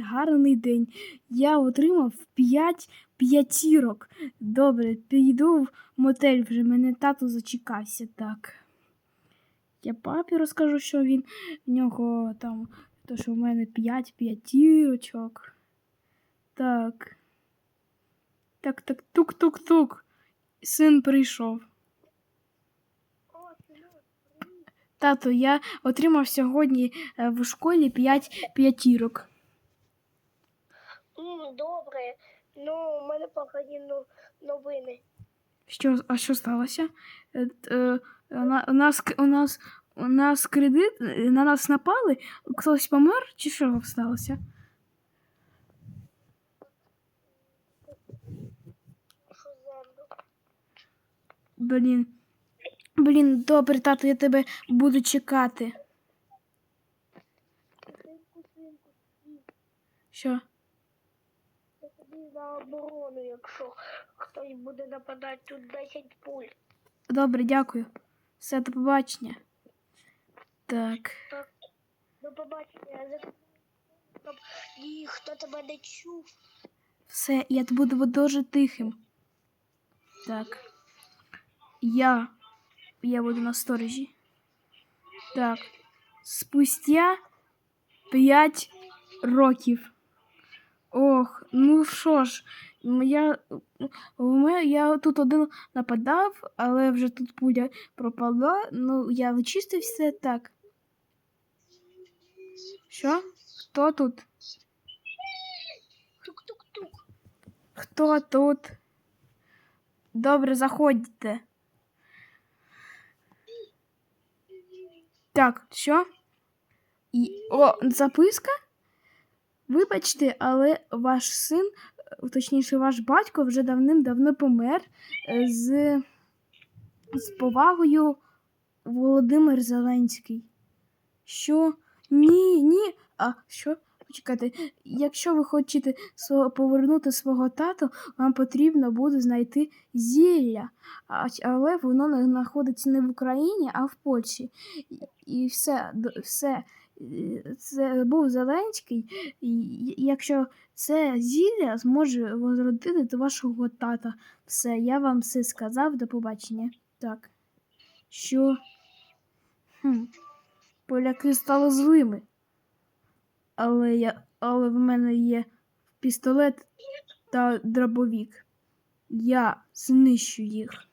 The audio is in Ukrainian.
гарний день. Я отримав 5 п'ятірок. Добре, піду в мотель вже мене тато зачекався так. Я папі розкажу, що він в нього там, то що в мене 5 п'ятірочок. Так. Так, так, тук-тук-тук. Син прийшов. Тато, я отримав сьогодні е, в школі 5 п'ятірок. Добре. Ну, у мене погані ну- новини. Що, а що сталося? Е, е, У на- у нас, у нас, у нас кредит, е, на нас напали, хтось помер, чи що сталося? Блін. Блін, добре, тато, я тебе буду чекати. Що? На оборону, якщо хтось буде нападати, тут 10 пуль. Добре, дякую. Все, до побачення. Так. До побачення. Щоб ніхто тебе не чув. Все, я буду дуже тихим. Так. Я. Я буду на сторожі. Так. Спустя 5 років. Ох, ну що ж, я, я тут один нападав, але вже тут пуля пропала. Ну, я вичистив все так. Що? Хто тут? Тук-тук-тук. Хто тут? Добре, заходьте. Так, що? І... О, записка? Вибачте, але ваш син, е, точніше, ваш батько вже давним-давно помер е, з, з повагою Володимир Зеленський. Що? Ні, ні. А що? Почекайте, якщо ви хочете повернути свого тату, вам потрібно буде знайти зілля. Але воно знаходиться не в Україні, а в Польщі. І, все, все. Це був Зеленський. І якщо це зілля зможе возродити до вашого тата. Все, я вам все сказав, до побачення. Так. Що? Хм. Поляки стали злими. Але я, але в мене є пістолет та дробовік. Я знищу їх.